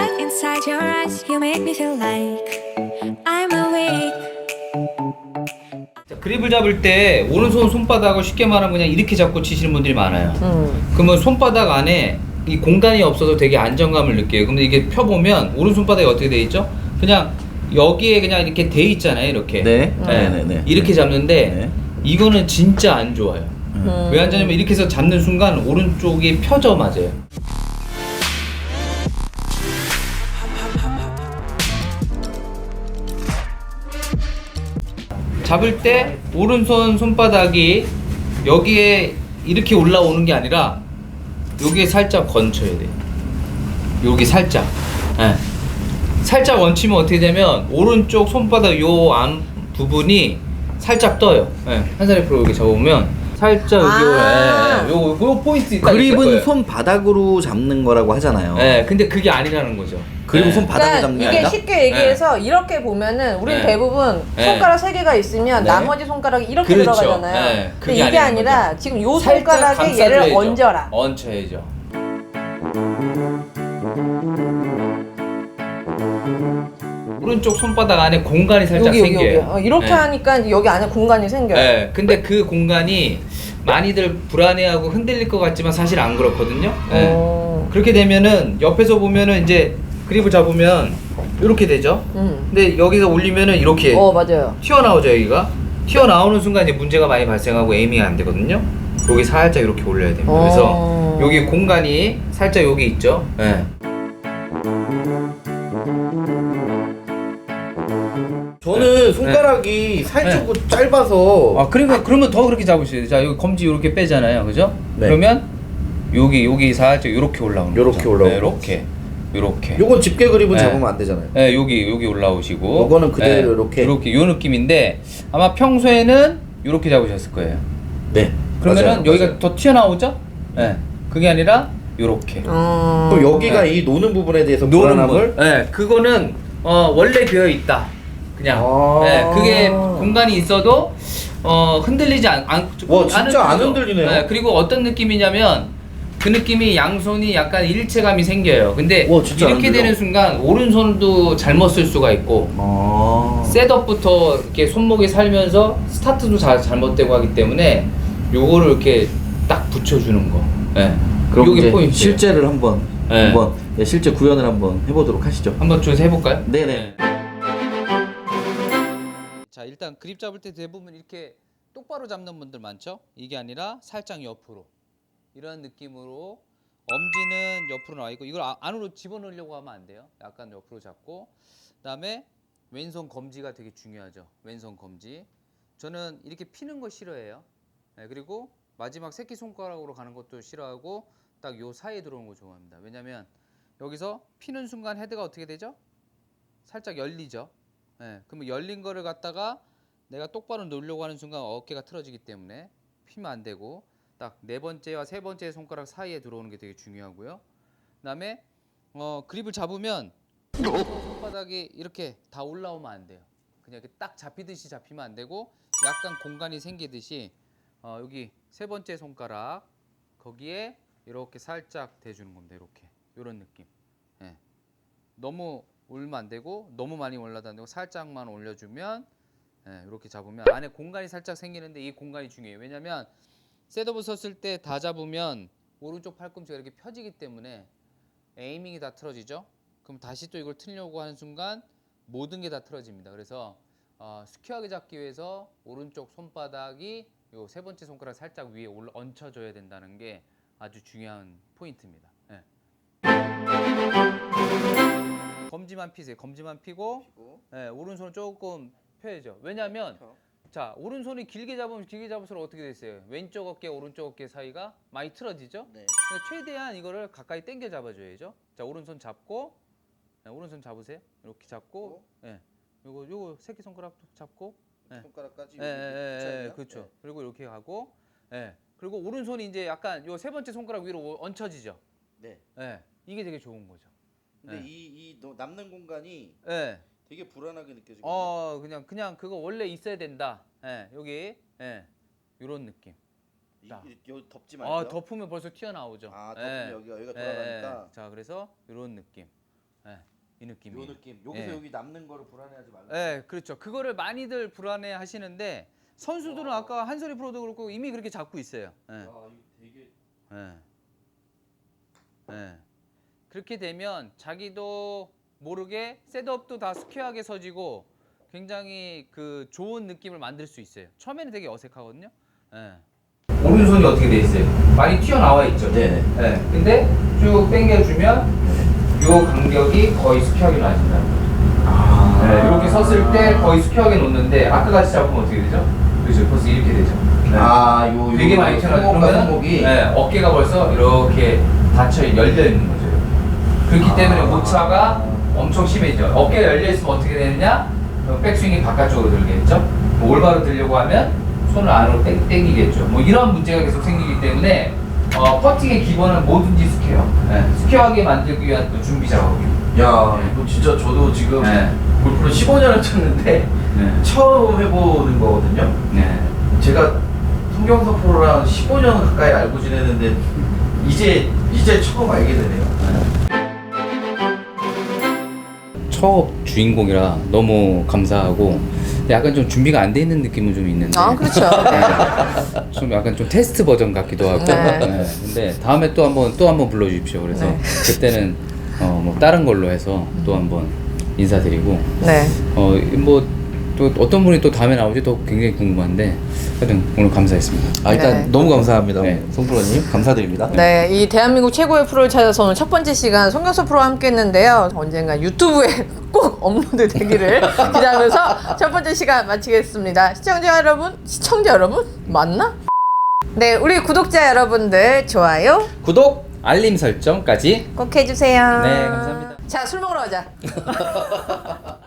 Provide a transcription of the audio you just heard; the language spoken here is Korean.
Yes, you make me feel like I'm awake. 자, 그립을 잡을 때 오른손 손바닥을 쉽게 말하면 그냥 이렇게 잡고 치시는 분들이 많아요. 음. 그러면 손바닥 안에 이 공간이 없어서 되게 안정감을 느껴요. 근데 이게 펴보면 오른손바닥이 어떻게 돼 있죠? 그냥 여기에 그냥 이렇게 돼 있잖아요. 이렇게. 네. 네. 네, 네, 네. 이렇게 잡는데 네. 이거는 진짜 안 좋아요. 음. 왜안 좋냐면 이렇게 해서 잡는 순간 오른쪽이 펴져 맞아요. 잡을 때 오른손 손바닥이 여기에 이렇게 올라오는 게 아니라 여기에 살짝 건쳐야 돼요. 여기 살짝. 예. 살짝 얹히면 어떻게 되면 오른쪽 손바닥 요 안 부분이 살짝 떠요. 예. 한사리 프로 여기 잡으면 살짝 여기 아. 예, 예. 요, 요 포인트 딱 있을 그립은. 손바닥으로 잡는 거라고 하잖아요. 예, 근데 그게 아니라는 거죠. 그립은 예. 손바닥으로 그러니까 잡는 게 이게 아니라 쉽게 얘기해서 이렇게 보면은 우린 네. 대부분 네. 손가락 세 개가 있으면 네. 나머지 손가락이 이렇게 그렇죠. 들어가잖아요. 네, 근데 그게 이게 아니라는 아니라 거죠. 지금 요 살짝 손가락에 얘를 감싸줘야죠. 얹어라. 얹혀야죠. 오른쪽 손바닥 안에 공간이 살짝 여기 여기 생겨요. 여기 어, 이렇게 네. 하니까 여기 안에 공간이 생겨요. 네, 근데 그 공간이 많이들 불안해하고 흔들릴 것 같지만 사실 안 그렇거든요. 네. 어. 그렇게 되면은 옆에서 보면은 이제 그립을 잡으면 이렇게 되죠. 음. 근데 여기서 올리면은 이렇게 어 맞아요. 튀어나오죠 여기가. 튀어나오는 순간 이제 문제가 많이 발생하고 에이밍이 안 되거든요. 여기 살짝 이렇게 올려야 됩니다. 그래서 어. 여기 공간이 살짝 여기 있죠. 네. 저는 손가락이 살짝 짧아서 아 그러니까 그러면 더 그렇게 잡으셔야 돼요. 자 여기 검지 이렇게 빼잖아요, 그죠? 네. 그러면 여기 여기 살짝 이렇게 올라오는 요렇게 거죠. 올라오고. 네, 이렇게 이렇게. 요건 집게 그립은 네. 잡으면 안 되잖아요. 네, 여기 여기 올라오시고. 요거는 그대로 이렇게. 이렇게 요 느낌인데 아마 평소에는 이렇게 잡으셨을 거예요. 네. 그러면은 맞아요, 여기가 맞아요. 더 튀어나오죠? 네. 그게 아니라 요렇게. 어. 그럼 여기가 네. 이 노는 부분에 대해서 노는 불안함을 분. 네, 그거는 어, 원래 비어 있다. 그냥. 아. 네, 그게 공간이 있어도 어, 흔들리지 않, 않 와, 진짜 안. 흔들리네요. 네, 그리고 어떤 느낌이냐면 그 느낌이 양손이 약간 일체감이 생겨요. 근데 와, 진짜 안 이렇게. 되는 순간 오른손도 잘못 쓸 수가 있고 아. 셋업부터 이렇게 손목이 살면서 스타트도 잘 잘못되고 하기 때문에 요거를 이렇게 딱 붙여주는 거. 네. 그럼 요게 이제 포인트. 실제를 한번 네. 한번 네, 실제 구현을 한번 해보도록 하시죠. 한번 좀 해볼까요? 네네. 자 일단 그립 잡을 때 대부분 이렇게 똑바로 잡는 분들 많죠? 이게 아니라 살짝 옆으로 이런 느낌으로 엄지는 옆으로 나와 있고 이걸 아- 안으로 집어넣으려고 하면 안 돼요. 약간 옆으로 잡고 그다음에 왼손 검지가 되게 중요하죠. 왼손 검지. 저는 이렇게 피는 거 싫어해요. 네, 그리고 마지막 새끼 손가락으로 가는 것도 싫어하고 딱 요 사이에 들어오는 거 좋아합니다. 왜냐면 여기서 피는 순간 헤드가 어떻게 되죠? 살짝 열리죠. 예, 그러면 열린 거를 갖다가 내가 똑바로 놓으려고 하는 순간 어깨가 틀어지기 때문에 피면 안 되고 딱 네 번째와 세 번째 손가락 사이에 들어오는 게 되게 중요하고요. 그다음에 어, 그립을 잡으면 손바닥이 이렇게 다 올라오면 안 돼요. 그냥 이렇게 딱 잡히듯이 잡히면 안 되고 약간 공간이 생기듯이 어, 여기 세 번째 손가락 거기에 이렇게 살짝 대주는 겁니다. 이렇게 이런 느낌. 예. 너무 올면 안 되고 너무 많이 올라도 안 되고 살짝만 올려주면 예, 이렇게 잡으면 안에 공간이 살짝 생기는데 이 공간이 중요해요. 왜냐하면 셋업을 섰을 때 다 잡으면 오른쪽 팔꿈치가 이렇게 펴지기 때문에 에이밍이 다 틀어지죠. 그럼 다시 또 이걸 틀려고 하는 순간 모든 게 다 틀어집니다. 그래서 어, 스퀘어하게 잡기 위해서 오른쪽 손바닥이 요 세 번째 손가락 살짝 위에 올라 얹혀줘야 된다는 게 아주 중요한 포인트입니다. 예. 검지만 피세요. 검지만 피고 예, 오른손을 조금 펴야죠. 왜냐하면 자 오른손이 길게 잡으면 길게 잡을수록 어떻게 됐어요? 왼쪽 어깨 오른쪽 어깨 사이가 많이 틀어지죠. 네. 최대한 이거를 가까이 당겨 잡아줘야죠. 자 오른손 잡고 네, 오른손 잡으세요. 이렇게 잡고 예, 요거 요거 새끼 손가락도 잡고 네. 손가락까지 예, 예, 예, 그렇죠. 그리고 이렇게 가고 예, 그리고 오른손이 이제 약간 요 세 번째 손가락 위로 얹혀지죠. 네. 예, 이게 되게 좋은 거죠. 근데 네. 이, 이 남는 공간이 예. 되게 불안하게 느껴지거든요. 어 그냥 그냥 그거 원래 있어야 된다. 예, 여기 예, 이런 느낌. 이, 자. 이, 여기 덮지 말고요. 아 덮으면 벌써 튀어나오죠. 아, 덮으면 여기가- 여기가 돌아가니까. 자 그래서 이런 느낌. 예. 이 느낌이. 요 느낌. 여기서 예. 여기 남는 거를 불안해하지 말라. 네, 그렇죠. 그거를 많이들 불안해 하시는데 선수들은 아까 한솔이 프로도 그렇고 이미 그렇게 잡고 있어요. 예. 아, 이거 되게 예. 예. 그렇게 되면 자기도 모르게 셋업도 다 스퀘어하게 서지고 굉장히 그 좋은 느낌을 만들 수 있어요. 처음에는 되게 어색하거든요. 예. 오른손이 어떻게 돼 있어요? 많이 튀어나와 있죠. 네. 예. 근데 쭉 당겨주면 요 간격이 거의 스퀘어하게 나진다는 거죠. 아. 네, 이렇게 섰을 때 거의 수평하게 놓는데 아까 같이 잡으면 어떻게 되죠? 그렇죠. 벌써 이렇게 되죠. 네. 아, 요, 요 되게 많이 튀어나와 그러면 손목이 네, 어깨가 벌써 이렇게 닫혀 열려 있는 거죠. 그렇기 아. 때문에 오차가 엄청 심해져. 어깨가 열려 있으면 어떻게 되느냐? 그럼 백스윙이 바깥쪽으로 들겠죠. 뭐 올바로 들려고 하면 손을 안으로 땡, 땡기겠죠. 뭐 이런 문제가 계속 생기기 때문에 어, 퍼팅의 기본은 뭐든지 스퀘어. 네, 스퀘어하게 만들기 위한 또 준비 작업이에요. 야, 이거 진짜 저도 지금 네. 골프를 15년을 쳤는데 네. 처음 해보는 거거든요. 네. 제가 송경석 프로랑 15년 가까이 알고 지내는데 이제 이제 처음 알게 되네요. 처 업 주인공이라 너무 감사하고 약간 좀 준비가 안 돼 있는 느낌은 좀 있는데 아 그렇죠. 네. 좀 약간 좀 테스트 버전 같기도 하고 네. 네. 근데 다음에 또 한번 또 한번 불러주십시오 그래서 네. 그때는 어, 뭐 다른 걸로 해서 또 한번 인사드리고 네. 어뭐 또 어떤 분이 또 다음에 나올지 또 굉장히 궁금한데 하여튼 오늘 감사했습니다 아, 일단 네. 너무 감사합니다. 네. 송 프로님 감사드립니다. 네, 이 대한민국 최고의 프로를 찾아서 오늘 첫 번째 시간 송경수 프로와 함께 했는데요. 언젠가 유튜브에 꼭 업로드 되기를 기대하면서 첫 번째 시간 마치겠습니다. 시청자 여러분, 시청자 여러분? 맞나? 네, 우리 구독자 여러분들 좋아요 구독 알림 설정까지 꼭 해주세요. 네, 감사합니다. 자, 술 먹으러 가자.